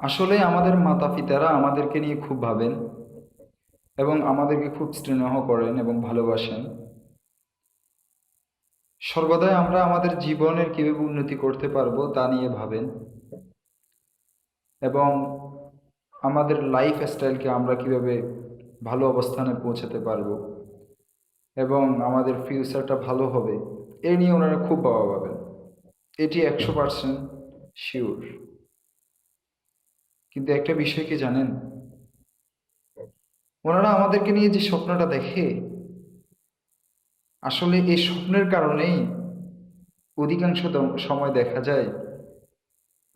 আসলে আমাদের মাতা পিতারা আমাদেরকে নিয়ে খুব ভাবেন এবং আমাদেরকে খুব স্নেহ করেন এবং ভালোবাসেন। সর্বদাই আমরা আমাদের জীবনের কীভাবে উন্নতি করতে পারব তা নিয়ে ভাবেন এবং আমাদের লাইফ স্টাইলকে আমরা কীভাবে ভালো অবস্থানে পৌঁছাতে পারব এবং আমাদের ফিউচারটা ভালো হবে, এ নিয়ে ওনারা খুব বাবা ভাবেন। এটি একশো পার্সেন্ট শিওর কিন্তু একটা বিষয় কি জানেন? ওনারা আমাদেরকে নিয়ে যে স্বপ্নটা দেখে, আসলে এই স্বপ্নের কারণেই অধিকাংশ সময় দেখা যায়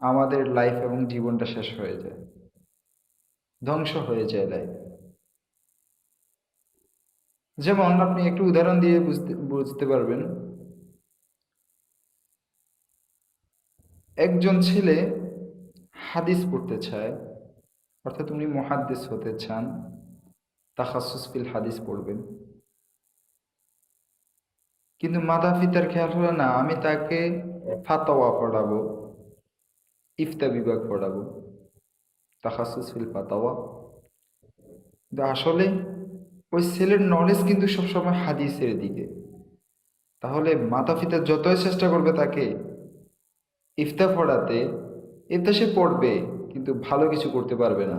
আমাদের লাইফ এবং জীবনটা শেষ হয়ে যায়, ধ্বংস হয়ে যায় লাইফ যেমন আপনি একটু উদাহরণ দিয়ে বুঝতে বুঝতে পারবেন। একজন ছেলে হাদিস পড়তে চায়, অর্থাৎ উনি মহাদ্দেশ হতে চান তাহাসুস ফিল হাদিস পড়বেন। কিন্তু মাতা পিতার খেয়াল হলো না, আমি তাকে ফাতাওয়া পড়াবো, ইফতা বিভাগ পড়াবো তাহাসুস ফিল কিন্তু আসলে ওই ছেলের নলেজ কিন্তু সবসময় হাদিসের দিকে। তাহলে মাতা পিতা যতই চেষ্টা করবে তাকে ইফতা পড়াতে ইফতা সে পড়বে, কিন্তু ভালো কিছু করতে পারবে না।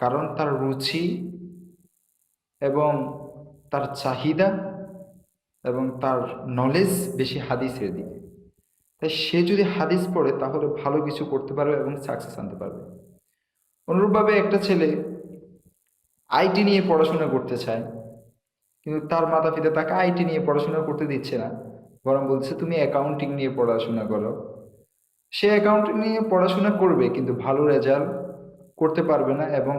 কারণ তার রুচি এবং তার চাহিদা এবং তার নলেজ বেশি হাদিসের দিকে। তাই সে যদি হাদিস পড়ে, তাহলে ভালো কিছু করতে পারবে এবং সাকসেস আনতে পারবে। অনুরূপভাবে একটা ছেলে আইটি নিয়ে পড়াশোনা করতে চায়, কিন্তু তার মাতা পিতা তাকে আইটি নিয়ে পড়াশোনা করতে দিচ্ছে না, বরং বলছে, তুমি অ্যাকাউন্টিং নিয়ে পড়াশোনা করো। সে অ্যাকাউন্ট নিয়ে পড়াশোনা করবে, কিন্তু ভালো রেজাল্ট করতে পারবে না এবং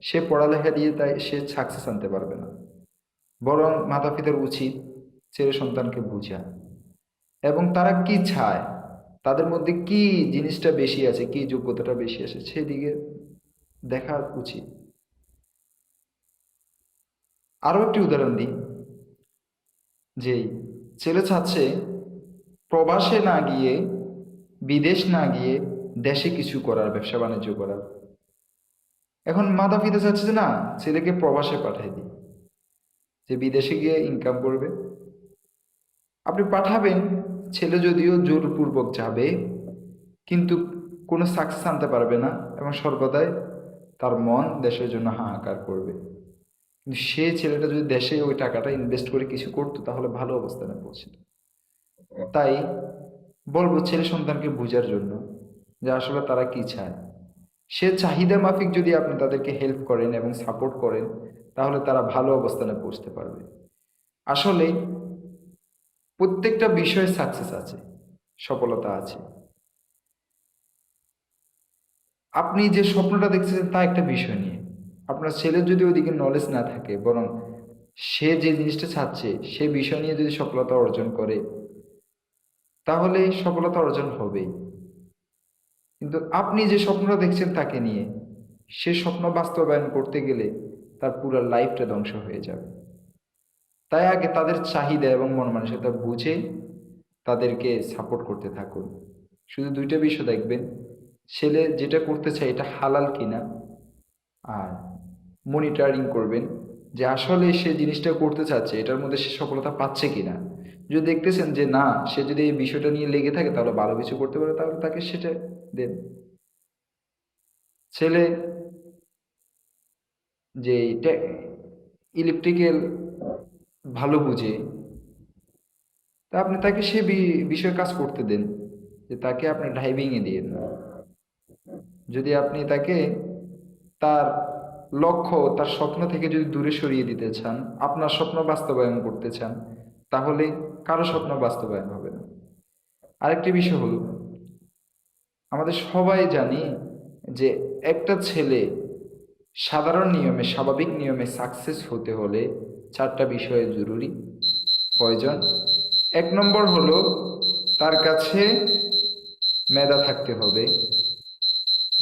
সে পড়ালেখা দিয়ে তাই সে সাকসেস আনতে পারবে না। বরং মাতা পিতার উচিত ছেলে সন্তানকে বোঝা। এবং তারা কি চায়? তাদের মধ্যে কি জিনিসটা বেশি আছে, কি যোগ্যতাটা বেশি আছে, সেদিকে দেখা উচিত। আরও একটি উদাহরণ দিই যে ছেলে চাচ্ছে প্রবাসে না গিয়ে বিদেশ না গিয়ে দেশে কিছু করার, ব্যবসা বাণিজ্য করার। এখন মাতা পিতা চাচ্ছে যে না, ছেলেকে প্রবাসে পাঠিয়ে দিই। যে বিদেশে গিয়ে ইনকাম করবে। আপনি পাঠাবেন, ছেলে যদিও জোরপূর্বক যাবে, কিন্তু কোনো সাকসেস আনতে পারবে না এবং সর্বদাই তার মন দেশের জন্য হাহাকার করবে। কিন্তু সে ছেলেটা যদি দেশে ওই টাকাটা ইনভেস্ট করে কিছু করতো, তাহলে ভালো অবস্থানে পৌঁছত। তাই বলব ছেলে সন্তানকে বোঝার জন্য যে আসলে তারা কি চায়। সে চাহিদা মাফিক যদি আপনি তাদেরকে হেল্প করেন এবং সাপোর্ট করেন, তাহলে তারা ভালো অবস্থানে পৌঁছতে পারবে। আসলে প্রত্যেকটা বিষয়ে সাকসেস আছে, সফলতা আছে। আপনি যে স্বপ্নটা দেখতেছেন তা একটা বিষয় নিয়ে। আপনার ছেলের যদি ওইদিকে নলেজ না থাকে, বরং সে যে জিনিসটা চাচ্ছে, সে বিষয় নিয়ে যদি সফলতা অর্জন করে তাহলে সফলতা অর্জন হবেই। কিন্তু আপনি যে স্বপ্নটা দেখছেন তাকে নিয়ে, সে স্বপ্ন বাস্তবায়ন করতে গেলে তার পুরো লাইফটা ধ্বংস হয়ে যাবে। তাই আগে তাদের চাহিদা এবং মন মানসিকতা বুঝে তাদেরকে সাপোর্ট করতে থাকুন। শুধু দুইটা বিষয় দেখবেন, ছেলে যেটা করতে চায় এটা হালাল কিনা, আর মনিটরিং করবেন যে আসলে সে জিনিসটা করতে চাচ্ছে, এটার মধ্যে সে সফলতা পাচ্ছে কিনা। যদি দেখতেছেন যে না, সে যদি এই বিষয়টা নিয়ে লেগে থাকে, তাহলে ভালো কিছু করতে পারে, তাহলে তাকে সেটা দেন। ছেলে যে ইলেকট্রিক্যাল ভালো বুঝে, তা আপনি তাকে সে বিষয়ে কাজ করতে দেন, যে তাকে আপনি ড্রাইভিংয়ে দিন। যদি আপনি তাকে তার লক্ষ্য, তার স্বপ্ন থেকে যদি দূরে সরিয়ে দিতে চান, আপনার স্বপ্ন বাস্তবায়ন করতে চান, তাহলে কারও স্বপ্ন বাস্তবায়ন হবে না। আরেকটি বিষয় হলো, আমাদের সবাই জানি যে একটা ছেলে সাধারণ নিয়মে, স্বাভাবিক নিয়মে সাকসেস হতে হলে চারটা বিষয় জরুরি। প্রয়োজন এক নম্বর হলো, তার কাছে মেধা থাকতে হবে।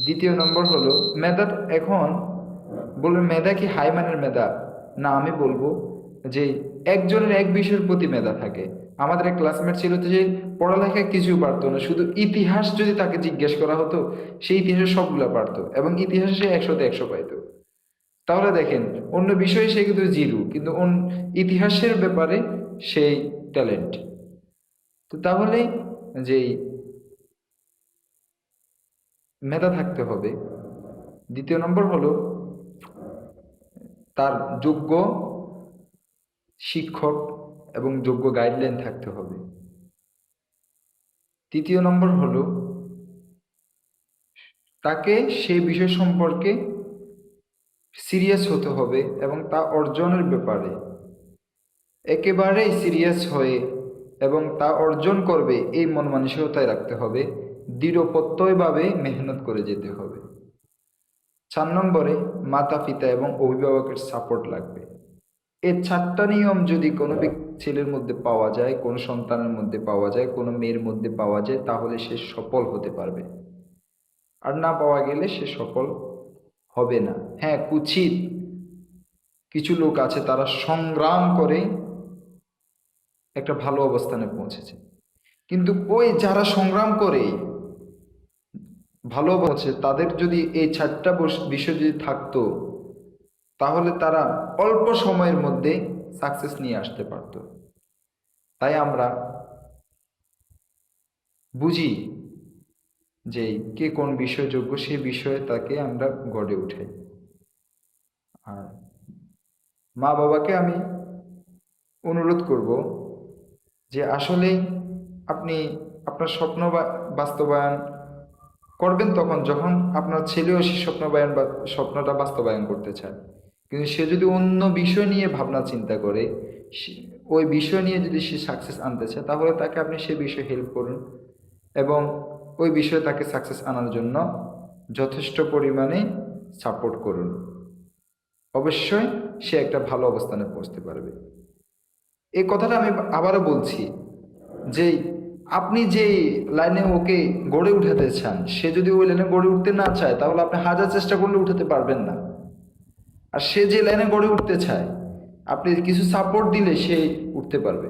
দ্বিতীয় নম্বর হলো, মেধা এখন বলবেন মেধা কি হাই মানের মেধা? না, আমি বলব যে একজনের এক বিষয়ের প্রতি মেধা থাকে। আমাদের এক ক্লাসমেট ছিল তো যে পড়ালেখা কিছু পারতো না, শুধু ইতিহাস যদি তাকে জিজ্ঞেস করা হতো, সেই ইতিহাসে সবগুলো পারতো এবং ইতিহাসে সে একশোতে একশো পাইতো। তাহলে দেখেন, অন্য বিষয়ে সে কিন্তু জিরো, কিন্তু ইতিহাসের ব্যাপারে সেই ট্যালেন্ট তো তাহলে যেই মেধা থাকতে হবে, দ্বিতীয় নম্বর হলো তার যোগ্য শিক্ষক এবং যোগ্য গাইডলাইন থাকতে হবে। তৃতীয় নম্বর হল, তাকে সেই বিষয় সম্পর্কে সিরিয়াস হতে হবে এবং তা অর্জনের ব্যাপারে। একেবারেই সিরিয়াস হয়ে এবং তা অর্জন করবে এই মন মানসিকতায় রাখতে হবে দৃঢ় প্রত্যয়ভাবে মেহনত করে যেতে হবে। চার নম্বরে মাতা পিতা এবং অভিভাবকের সাপোর্ট লাগবে। এই চারটা নিয়ম যদি কোনো ছেলের মধ্যে পাওয়া যায়, কোনো সন্তানের মধ্যে পাওয়া যায়, কোনো মেয়ের মধ্যে পাওয়া যায়, তাহলে সে সফল হতে পারবে। আর না পাওয়া গেলে সে সফল হবে না। হ্যাঁ কুচিত কিছু লোক আছে, তারা সংগ্রাম করে একটা ভালো অবস্থানে পৌঁছেছে। কিন্তু ওই যারা সংগ্রাম করে, ভালো পৌঁছে তাদের যদি এই চারটা বিষয় যদি থাকতো তাহলে তারা অল্প সময়ের মধ্যে সাকসেস নিয়ে আসতে পারত। তাই আমরা বুঝি যে কে কোন বিষয় যোগ্য সেই বিষয়ে তাকে আমরা গড়ে উঠাই। আর মা বাবাকে আমি অনুরোধ করব যে আসলেই আপনি আপনার স্বপ্ন বাস্তবায়ন করবেন তখন যখন আপনার ছেলেও সে স্বপ্নবায়ন বা স্বপ্নটা বাস্তবায়ন করতে চায়। কিন্তু সে যদি অন্য বিষয় নিয়ে ভাবনা চিন্তা করে ওই বিষয় নিয়ে যদি সে সাকসেস আনতে চায়, তাহলে তাকে আপনি সে বিষয়ে হেল্প করুন এবং ওই বিষয়ে তাকে সাকসেস আনার জন্য যথেষ্ট পরিমাণে সাপোর্ট করুন। অবশ্যই সে একটা ভালো অবস্থানে পৌঁছতে পারবে। এই কথাটা আমি আবারও বলছি যে আপনি যে লাইনে ওকে গড়ে উঠাতে চান, সে যদি ওই লাইনে গড়ে উঠতে না চায়, তাহলে আপনি হাজার চেষ্টা করলে উঠাতে পারবেন না। আর সে যে লাইনে গড়ে উঠতে চায় আপনি কিছু সাপোর্ট দিলে সে উঠতে পারবে।